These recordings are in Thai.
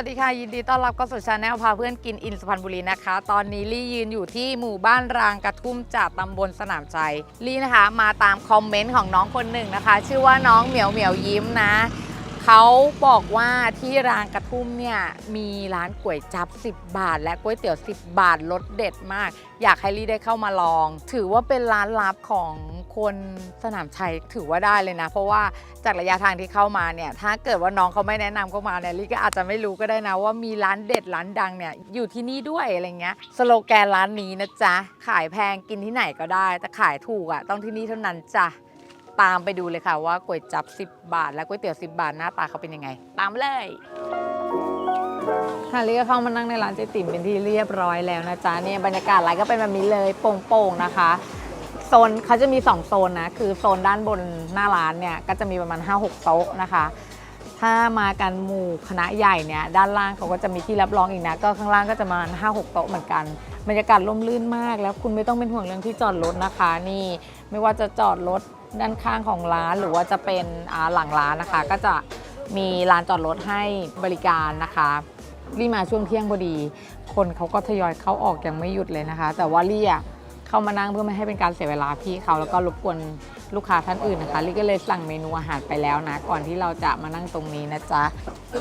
ัสดีค่ะ ยินดีต้อนรับเข้าสู่ชาแนลพาเพื่อนกินอินสุพรรณบุรีนะคะ ตอนนี้ลี่ยืนอยู่ที่หมู่บ้านรางกระทุ่มจากตำบลสนามชัยลี่นะคะ มาตามคอมเมนต์ของน้องคนหนึ่งนะคะ ชื่อว่าน้องเหมียวเหมียวยิ้มนะเขาบอกว่าที่รางกระทุ่มเนี่ยมีร้านก๋วยจับ 10 บาท และก๋วยเตี๋ยว 10 บาทรสเด็ดมาก อยากให้ลี่ได้เข้ามาลอง ถือว่าเป็นร้านลับของ คนสนามชัยถือว่าได้เลยนะ เพราะว่าจากระยะทางที่เข้ามาเนี่ยถ้าเกิดว่าน้องเขาไม่แนะนำเข้ามาเนี่ยลี่ก็อาจจะไม่รู้ก็ได้นะว่ามีร้านเด็ดร้านดังเนี่ยอยู่ที่นี่ด้วยอะไรเงี้ยสโลแกนร้านนี้นะจ๊ะขายแพงกินที่ไหนก็ได้ แต่ขายถูกอะ่ะต้องที่นี่เท่านั้นจ้ะตามไปดูเลยค่ะว่าก๋วยจับ 10 บาท และก๋วยเตี๋ยว 10 บาทหน้าตาเขาเป็นยังไง ตามเลยฮาริก็เข้ามานั่งในร้านเจติ๋มเป็นที่เรียบร้อยแล้วนะจ๊ะเนี่ยบรรยากาศร้านก็เป็นแบบนี้เลยโป่งๆนะคะ โซนเขาจะมี 2 โซนนะ คือโซนด้านบนหน้าร้านเนี่ย ก็จะมีประมาณ 5-6 โต๊ะนะคะ ถ้ามากันหมู่คณะใหญ่เนี่ย ด้านล่างเขาก็จะมีที่รับรองอีกนะ ก็ข้างล่างก็จะมาห้าหกโต๊ะเหมือนกัน บรรยากาศร่มรื่นมาก แล้วคุณไม่ต้องเป็นห่วงเรื่องที่จอดรถนะคะ นี่ไม่ว่าจะจอดรถด้านข้างของร้านหรือว่าจะเป็นหลังร้านนะคะ ก็จะมีลานจอดรถให้บริการนะคะรีมาช่วงเที่ยงพอดี คนเขาก็ทยอยเข้าออกยังไม่หยุดเลยนะคะ แต่ว่าลี่อะ เข้ามานั่งเพื่อไม่ให้เป็นการเสียเวลาพี่เขาแล้วก็รบกวนลูกค้าท่านอื่นนะคะลี่ก็เลยสั่งเมนูอาหารไปแล้วนะ ก่อนที่เราจะมานั่งตรงนี้นะจ๊ะ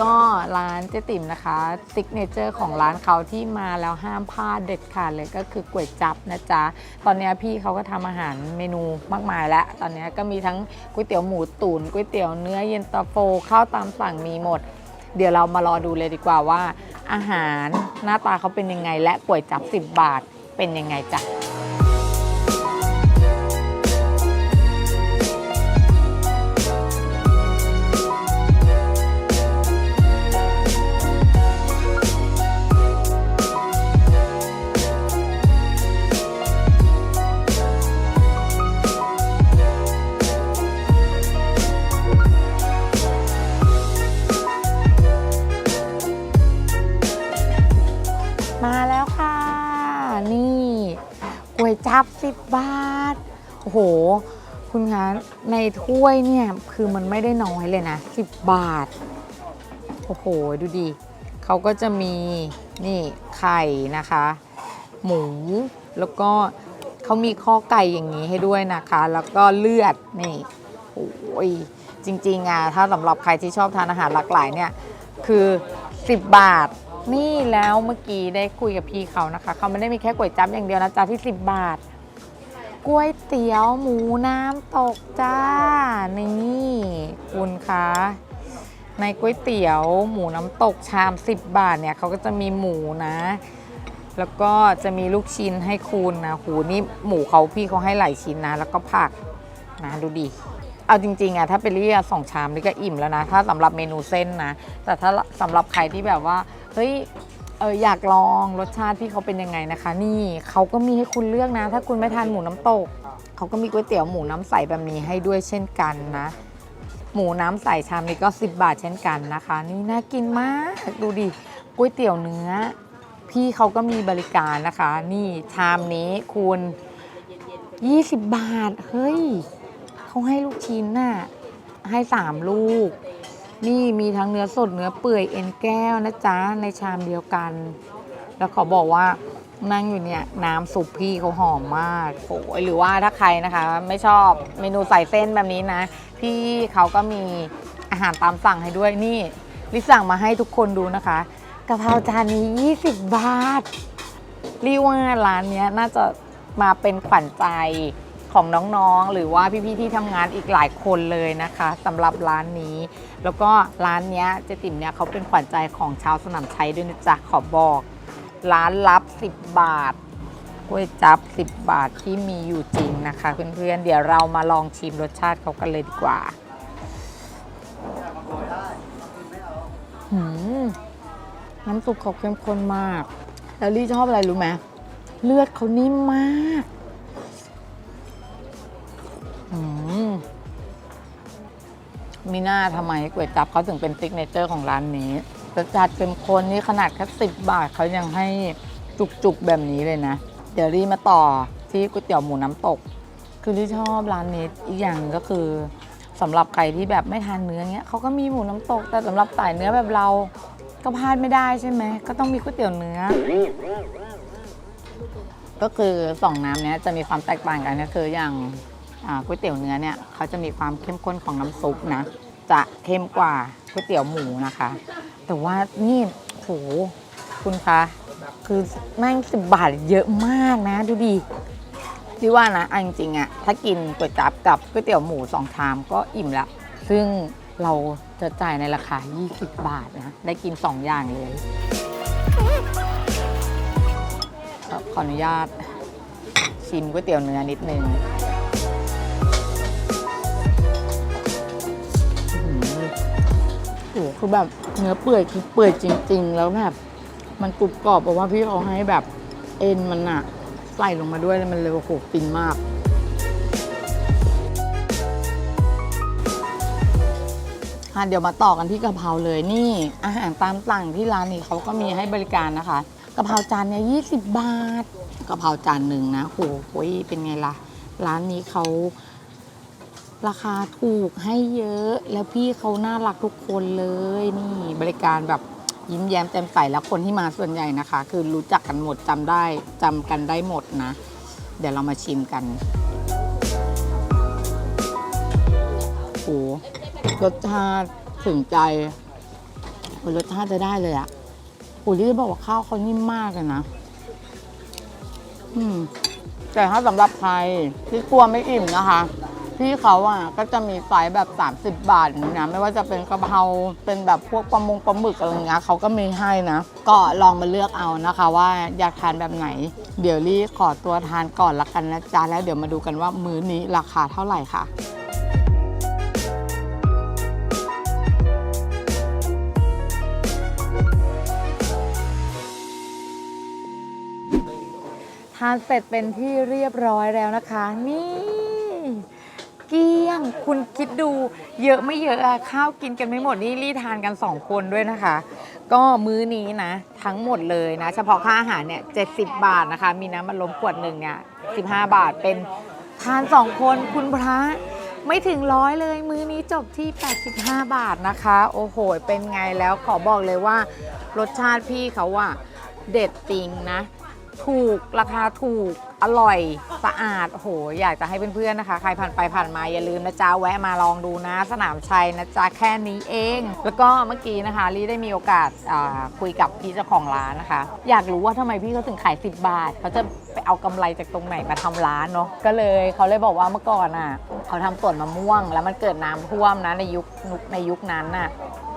ก็ร้านเจ๊ติ๋มนะคะซิกเนเจอร์ของร้านเขาที่มาแล้วห้ามพลาดเด็ดขาดเลยก็คือก๋วยจับนะจ๊ะ ตอนนี้พี่เขาก็ทำอาหารเมนูมากมายแล้ว ตอนนี้ก็มีทั้งก๋วยเตี๋ยวหมูตุ๋นก๋วยเตี๋ยวเนื้อเย็นตาโฟข้าวตามสั่งมีหมด เดี๋ยวเรามารอดูเลยดีกว่าว่า อาหารหน้าตาเขาเป็นยังไงและก๋วยจับ 10 บาทเป็นยังไงจ้ะ 50 บาท โอ้โห คุณคะ ในถ้วยเนี่ย คือมันไม่ได้น้อยเลยนะ 10 บาท โอ้โห ดูดิ เขาก็จะมี นี่ไข่นะคะ หมู แล้วก็เขามีข้อไก่อย่างนี้ให้ด้วยนะคะ แล้วก็เลือด นี่ โอ้ย จริงๆอะถ้าสำหรับใครที่ชอบทานอาหารหลากหลายเนี่ย คือ 10 บาทนี่แล้วเมื่อกี้ได้คุยกับพี่เขานะคะ เขาไม่ได้มีแค่ก๋วยจั๊บอย่างเดียวนะจ๊ะที่ 10 บาท ก๋วยเตี๋ยวหมูน้ำตกจ้า นี่คุณคะในก๋วยเตี๋ยวหมูน้ำตกชาม 10 บาทเนี่ยเขาก็จะมีหมูนะ แล้วก็จะมีลูกชิ้นให้คุณนะหูนี่หมูเขาพี่เขาให้หลายชิ้นนะ แล้วก็ผักนะดูดิเอาจริงๆอะถ้าเป็นเรียกสองชามนี่ก็อิ่มแล้วนะ ถ้าสำหรับเมนูเส้นนะ แต่ถ้าสำหรับใครที่แบบว่า เฮ้ย เอออยากลองรสชาติพี่เขาเป็นยังไงนะคะ นี่เขาก็มีให้คุณเลือกนะ ถ้าคุณไม่ทานหมูน้ำตกเขาก็มีก๋วยเตี๋ยวหมูน้ำใสแบบนี้ให้ด้วยเช่นกันนะ หมูน้ำใสชามนี้ก็ 10 บาทเช่นกันนะคะ นี่น่ากินมากดูดิก๋วยเตี๋ยวเนื้อ พี่เขาก็มีบริการนะคะ นี่ชามนี้คุณ20 บาท เฮ้ยเขาให้ลูกชิ้นน่ะให้ 3 ลูก นี่มีทั้งเนื้อสดเนื้อเปื่อยเอ็นแก้วนะจ๊ะในชามเดียวกัน แล้วเขาบอกว่านั่งอยู่เนี่ยน้ำซุปพี่เขาหอมมากโอ้ยหรือว่าถ้าใครนะคะ ไม่ชอบเมนูใส่เส้นแบบนี้นะ พี่เขาก็มีอาหารตามสั่งให้ด้วยนี่ลิสั่งมาให้ทุกคนดูนะคะกะเพราจานนี้ 20 บาทรีว่าร้านนี้น่าจะมาเป็นขวัญใจ ของน้องๆ หรือว่าพี่ๆที่ทำงานอีกหลายคนเลยนะคะสำหรับร้านนี้ แล้วก็ร้านเนี้ยเจติ่มเนี่ยเขาเป็นขวัญใจของชาวสนามชัยด้วยนะจ๊ะขอบอก ร้านลับ 10 บาทก๋วยจับ 10 บาทที่มีอยู่จริงนะคะเพื่อนๆ เดี๋ยวเรามาลองชิมรสชาติเขากันเลยดีกว่าหืมน้ำซุปเขาเข้มข้นมาก แล้วลี่ชอบอะไรรู้ไหมเลือดเขานิ่มมาก มีหน้าทำไมก๋วยจับเขาถึงเป็นซิกเนเจอร์ของร้านนี้รสชาติเข้มข้นนี่ขนาดแค่สิบบาทเขายังให้จุกๆแบบนี้เลยนะ เดี๋ยวรีมาต่อที่ก๋วยเตี๋ยวหมูน้ำตก คือที่ชอบร้านนี้อีกอย่างก็คือสำหรับใครที่แบบไม่ทานเนื้อเงี้ยเขาก็มีหมูน้ำตก แต่สำหรับสายเนื้อแบบเราก็พลาดไม่ได้ใช่ไหม ก็ต้องมีก๋วยเตี๋ยวเนื้อ ก็คือสองน้ำเนี้ยจะมีความแตกต่างกันก็คืออย่าง ก๋วยเตี๋ยวเนื้อเนี่ยเขาจะมีความเข้มข้นของน้ำซุปนะ จะเข้มกว่าก๋วยเตี๋ยวหมูนะคะ แต่ว่านี่โหคุณคะคือแม่งสิบบาทเยอะมากนะ ดูดิพี่ว่านะเอาจริงๆอะถ้ากินก๋วยจั๊บกับก๋วยเตี๋ยวหมูสองชามก็อิ่มละ ซึ่งเราจะจ่ายในราคา 20 บาทนะ ได้กิน 2 อย่างเลย ขออนุญาตชิมก๋วยเตี๋ยวเนื้อนิดนึง หคือแบบเนื้อเปื่อยคือเปื่อยจริง ๆ แล้วแบบมันกรุบกรอบเพราะว่าพี่เขาให้แบบเอ็นมันอะใส่ลงมาด้วยแล้วมันเลยโอ้โหฟินมากอะเดี๋ยวมาต่อกันที่กะเพราเลยนี่อาหารตามสั่งที่ร้านนี้เขาก็มีให้บริการนะคะกะเพราจานเนี่ยยีบาทกะเพราจานหนึ่งนะโหโหยเป็นไงล่ะ ร้านนี้เขา ราคาถูกให้เยอะแล้วพี่เขาน่ารักทุกคนเลยนี่บริการแบบยิ้มแย้มแจ่มใสแล้วคนที่มาส่วนใหญ่นะคะ คือรู้จักกันหมดจำได้จำกันได้หมดนะ เดี๋ยวเรามาชิมกันโอ้รสชาติถึงใจโอ้รสชาติจะได้เลยอะปู่ที่บอกว่าข้าวเขานิ่มมากเลยนะ อืมแต่ถ้าสำหรับใครที่กลัวไม่อิ่มนะคะ พี่เขาอะก็จะมีไซส์แบบ 30 บาทอย่างนี้นะไม่ว่าจะเป็นกะเพราเป็นแบบพวกปลามงปลาหมึกอะไรเงี้ยเขาก็มีให้นะ ก็ลองมาเลือกเอานะคะ ว่าอยากทานแบบไหน เดี๋ยวรีขอตัวทานก่อนละกันนะจ๊ะแล้วเดี๋ยวมาดูกันว่ามื้อนี้ราคาเท่าไหร่ค่ะทานเสร็จเป็นที่เรียบร้อยแล้วนะคะ นี่ เกลี้ยง คุณคิดดูเยอะไม่เยอะอะข้าวกินกันไม่หมดนี่รีทานกัน 2 คนด้วยนะคะ ก็มื้อนี้นะ ทั้งหมดเลยนะ เฉพาะค่าอาหารเนี่ย70 บาทนะคะ มีน้ำมันลมขวดหนึ่งเนี่ย15 บาทเป็นทาน 2 คนคุณพระไม่ถึงร้อยเลยมื้อนี้จบที่ 85 บาทนะคะ โอ้โห เป็นไงแล้วขอบอกเลยว่า รสชาติพี่เขาอะเด็ดจริงนะ ถูกราคาถูก อร่อยสะอาดโหอยากจะให้เพื่อนๆนะคะ ใครผ่านไปผ่านมาอย่าลืมนะจ๊ะแวะมาลองดูนะ สนามชัยนะจ๊ะแค่นี้เอง แล้วก็เมื่อกี้นะคะลีได้มีโอกาสาคุยกับพี่เจ้าของร้านนะคะ อยากรู้ว่าทำไมพี่เขาถึงขาย 10 บาทเขาจะไปเอากำไรจากตรงไหนมาทำร้านเนาะก็เลยเขาเลยบอกว่าเมื่อก่อนอะเขาทำสวนมะม่วง แล้วมันเกิดน้ำท่วมนะในยุคในยุคนั้นน่ะ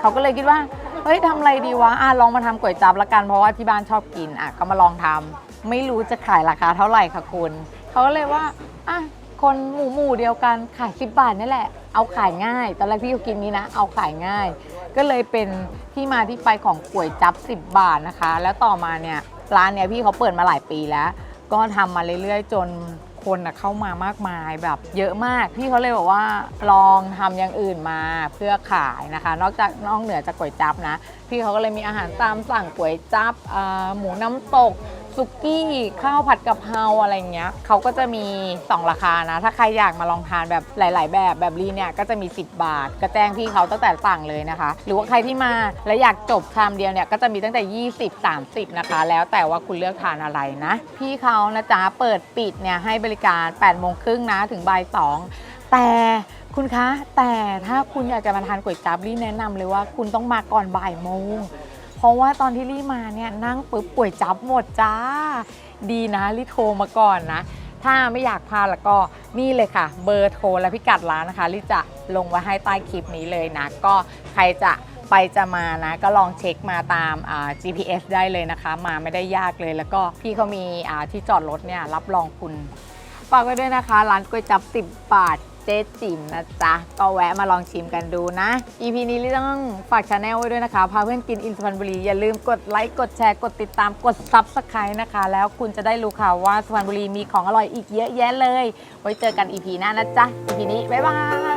เขาก็เลยคิดว่า เฮ้ยทำอะไรดีวะอะลองมาทำก๋วยจั๊บละกัน เพราะว่าที่บ้านชอบกิน อะ ก็มาลองทำ ไม่รู้จะขายราคาเท่าไหร่ค่ะคุณเขาก็เลยว่าอะคนหมู่หมู่เดียวกันขาย 10 บาทนี่แหละ เอาขายง่าย ตอนแรกพี่ก็กินนี้นะ เอาขายง่าย ก็เลยเป็นที่มาที่ไปของก๋วยจั๊บ10 บาทนะคะ แล้วต่อมาเนี่ยร้านเนี่ยพี่เขาเปิดมาหลายปีแล้ว ก็ทำมาเรื่อยๆ จนคนนะเข้ามามากมายแบบเยอะมาก พี่เขาเลยบอกว่าลองทำอย่างอื่นมาเพื่อขายนะคะ นอกจากนอกเหนือจากก๋วยจั๊บนะ พี่เขาก็เลยมีอาหารตามสั่งก๋วยจั๊บหมูน้ำตก สุกี้ข้าวผัดกะเพราอะไรเงี้ยเขาก็จะมี 2 ราคานะ ถ้าใครอยากมาลองทานแบบหลาย ๆ แบบแบบรีเนี่ยก็จะมี 10 บาท ก็แจ้งพี่เขาตั้งแต่สั่งเลยนะคะ หรือว่าใครที่มาและอยากจบชามเดียวเนี่ยก็จะมีตั้งแต่ 20 30 นะคะ แล้วแต่ว่าคุณเลือกทานอะไรนะ พี่เขานะจ๊ะเปิดปิดเนี่ยให้บริการ8โมงครึ่งนะถึงบ่าย2แต่คุณคะ แต่ถ้าคุณอยากจะมาทานก๋วยจั๊บรีแนะนำเลยว่าคุณต้องมาก่อนบ่ายโมง ราะว่าตอนที่ลี่มาเนี่ยนั่งปุ๊บป่วยจับหมดจ้า ดีนะลี่โทรมาก่อนนะ ถ้าไม่อยากพลาดแล้วก็นี่เลยค่ะ เบอร์โทรและพิกัดร้านนะคะลี่จะลงไว้ให้ใต้คลิปนี้เลยนะ ก็ใครจะไปจะมานะก็ลองเช็คมาตามอ่า GPS ได้เลยนะคะ มาไม่ได้ยากเลย แล้วก็พี่เขามีอ่าที่จอดรถเนี่ยรับรองคุณฝากไว้ด้วยนะคะ ร้านก๋วยจับ 10 บาท เจ๊จิ๋มนะจ๊ะ ก็แวะมาลองชิมกันดูนะ EP นี้ลี่ต้องฝากชาแนลไว้ด้วยนะคะ พาเพื่อนกินอินสุพรรณบุรี อย่าลืมกดไลค์กดแชร์กดติดตามกด Subscribe นะคะ แล้วคุณจะได้รู้ข่าวว่าสุพรรณบุรีมีของอร่อยอีกเยอะแยะเลย ไว้เจอกัน EP หน้านะจ๊ะ EP นี้บ๊ายบาย